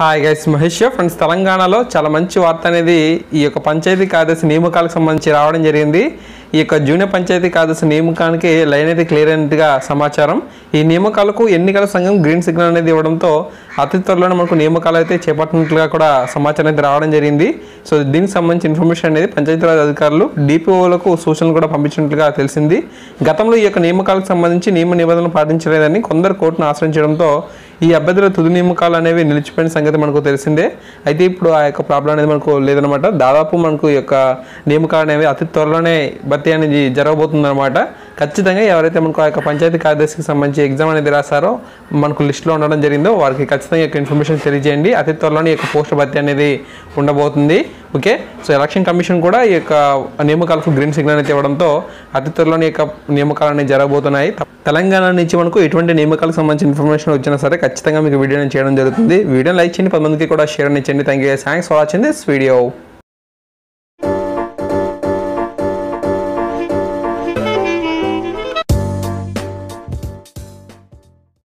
Hi guys Mahesh friends తెలంగాణలో చాలా మంచి వార్త అనేది ఈ యొక్క పంచాయతీ కార్యదర్శి నియామకాలకు సంబంధించి రావడం జరిగింది. ఈ యొక్క జూనియర్ పంచాయతీ కార్యదర్శి నియామకానికి లైన్ అయితే క్లియర్ అయినట్టుగా సమాచారం. ఈ నియామకాలకు ఎన్నికల సంఘం గ్రీన్ సిగ్నల్ అనేది ఇవ్వడంతో అతి త్వరలోనే మనకు నియామకాలు అయితే చేపట్టినట్లుగా కూడా సమాచారం అయితే రావడం జరిగింది. సో దీనికి సంబంధించి ఇన్ఫర్మేషన్ అనేది పంచాయతీరాజ్ అధికారులు డిపిఓలకు సూచనలు కూడా పంపించినట్లుగా తెలిసింది. గతంలో ఈ యొక్క నియామకాలకు సంబంధించి నియమ నిబంధనలు పాటించలేదని కొందరు కోర్టును ఆశ్రయించడంతో ఈ అభ్యర్థుల తుది నియామకాలు అనేవి నిలిచిపోయిన సంగతి మనకు తెలిసిందే. అయితే ఇప్పుడు ఆ యొక్క ప్రాబ్లం అనేది మనకు లేదనమాట దాదాపు మనకు ఈ యొక్క నియామకాలు అనేవి అతి త్వరలోనే భర్తీ అనేది జరగబోతుందన్నమాట. ఖచ్చితంగా ఎవరైతే మనకు ఆ యొక్క పంచాయతీ కార్యదర్శికి సంబంధించి ఎగ్జామ్ అనేది రాశారో మనకు లిస్టులో ఉండడం జరిగిందో వారికి ఖచ్చితంగా యొక్క ఇన్ఫర్మేషన్ తెలియజేయండి. అతి త్వరలోనే ఈ యొక్క పోస్ట్ భర్తీ అనేది ఉండబోతుంది. ఓకే సో ఎలక్షన్ కమిషన్ కూడా ఈ యొక్క నియామకాలకు గ్రీన్ సిగ్నల్ అయితే ఇవ్వడంతో అతి త్వరలోనే యొక్క నియామకాలు అనేవి జరగబోతున్నాయి. తెలంగాణ నుంచి మనకు ఎటువంటి నియామకాలకు సంబంధించిన ఇన్ఫర్మేషన్ వచ్చినా సరే ఖచ్చితంగా మీకు వీడియోని చేయడం జరుగుతుంది. వీడియోని లైక్ చేయండి. పది మందికి కూడా షేర్ చేయండి. Thank you thanks for watching this video